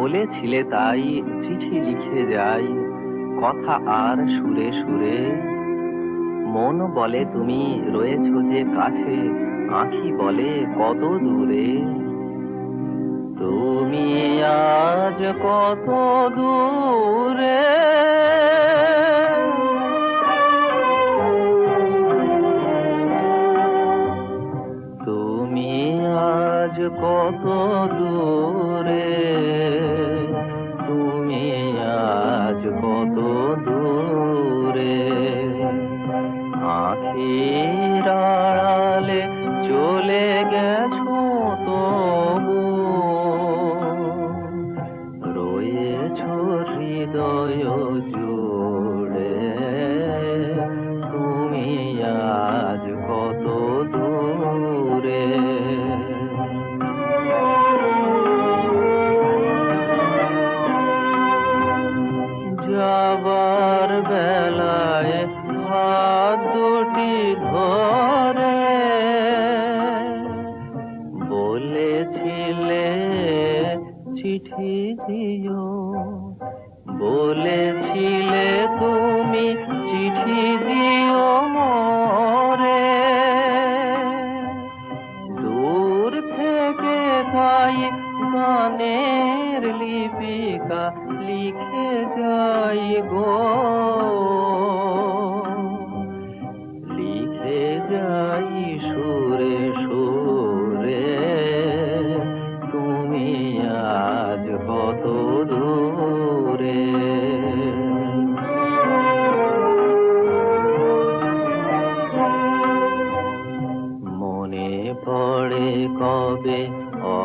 বলেছিলে তাই চিঠি লিখে যাই, কথা আর সুরে সুরে। মন বলে তুমি রয়েছ যে কাছে, আঁখি বলে কত দূরে। তুমি আজ কত দূরে? দূরে। আখির আড়ালে চলে গেছো তবু। রয়েছ হৃদয় জুড়ে চিঠি দিও। বলেছিলে তুমি চিঠি দিও মরে। দূর থেকে তাই গানের লিপিকা লিখে যাই গো। লিখে যাই সুরে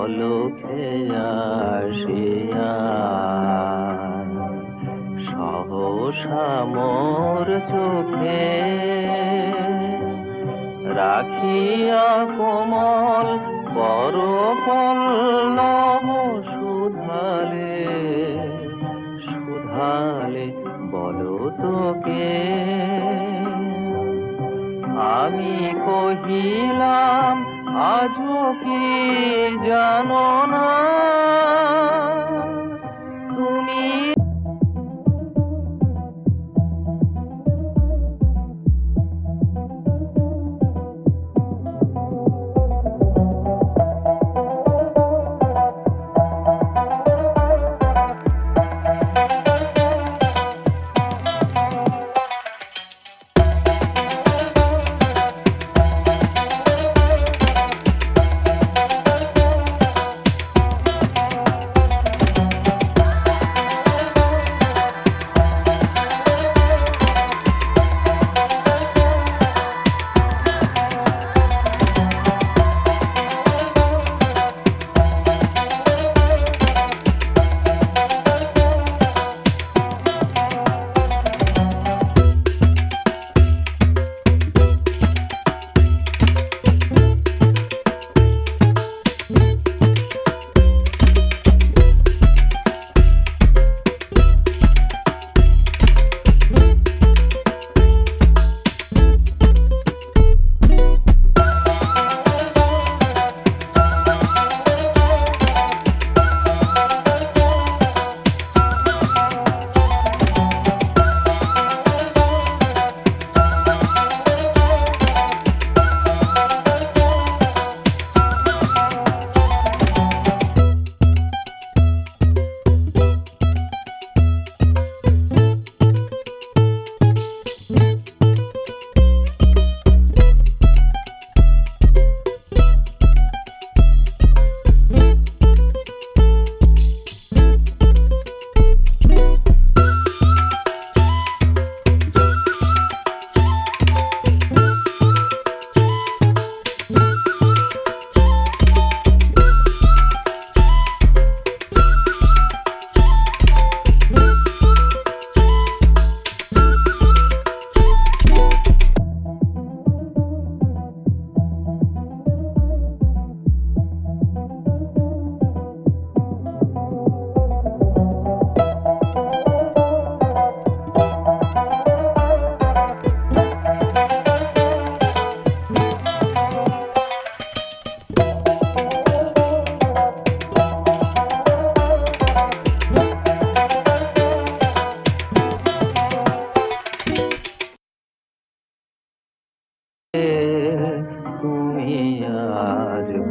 অলোকে আসিয়া সহসা মোর চোখে রাখিয়া কোমল বড় পল্লব সুধালে সুধালে বলো তোকে। আমি কহিলাম আজও জানো না?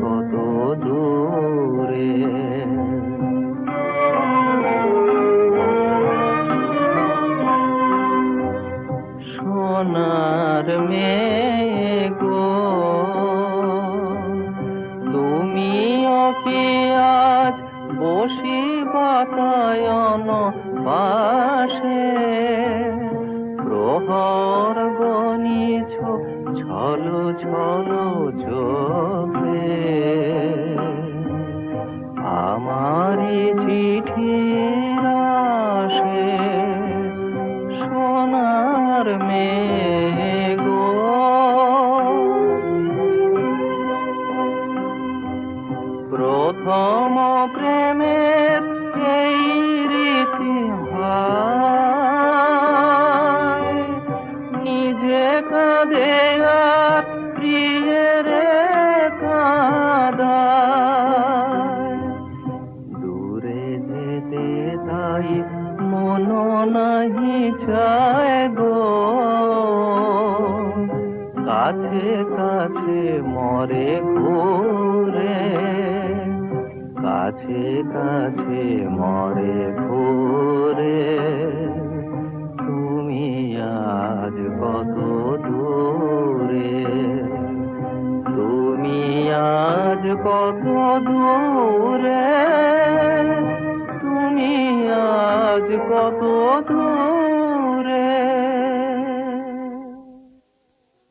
কত দূরে। সোনার মেয়ে গো তুমিও আজ বসি বাতায় তাই মন নাহি চায় গো। কাছে কাছে মরে ঘুরে। কাছে কাছে মরে ঘুরে। তুমি আজ কত দূরে। তুমি আজ কত দূরে। minha de quanto outro